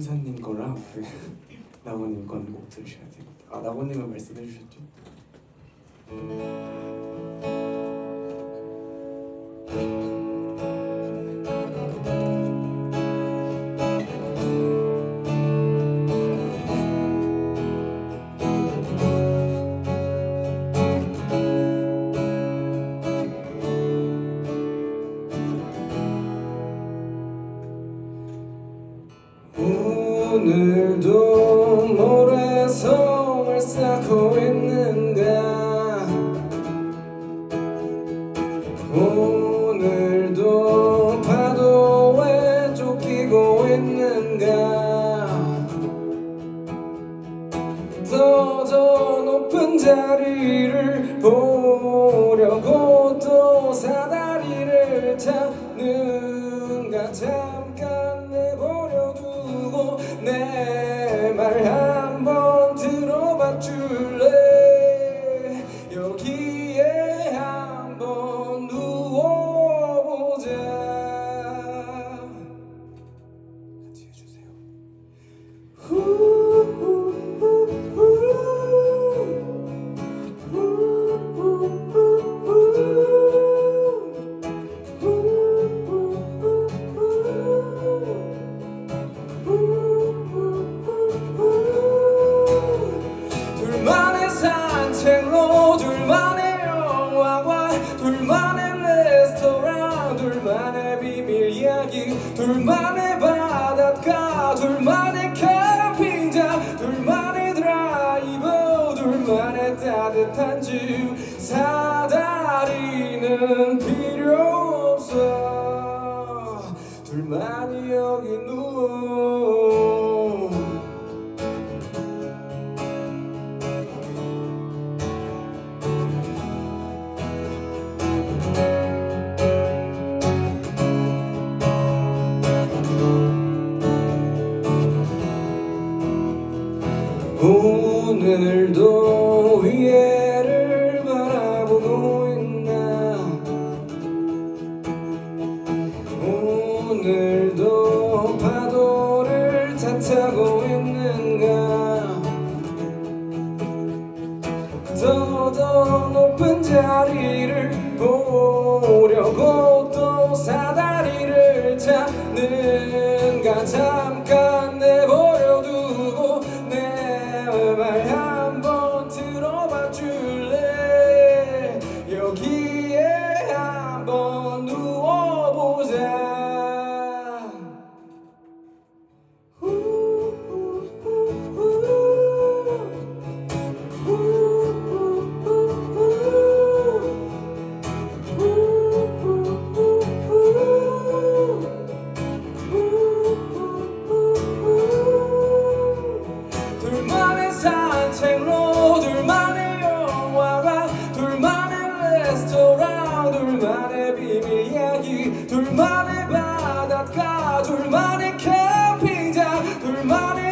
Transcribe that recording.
선님 거랑 그 나고님 거는 꼭 들으셔야 돼요. 아 나고님은 말씀해 주셨죠? 오늘도 모래성을 쌓고 있는가? 오늘도 파도에 쫓기고 있는가? 더 더 높은 자리를 보려고 또 사다리를 찾는가? 잠깐 들 비밀 이야기. 둘만의 바닷가 둘만의 캠핑장 둘만의 드라이버 둘만의 따뜻한 집 사다리는 필요 없어. 둘만 오늘도 위에를 바라보고 있나? 오늘 돌아 둘만의 비밀 이야기. 둘만의 바닷가 둘만의 캠핑장 둘만의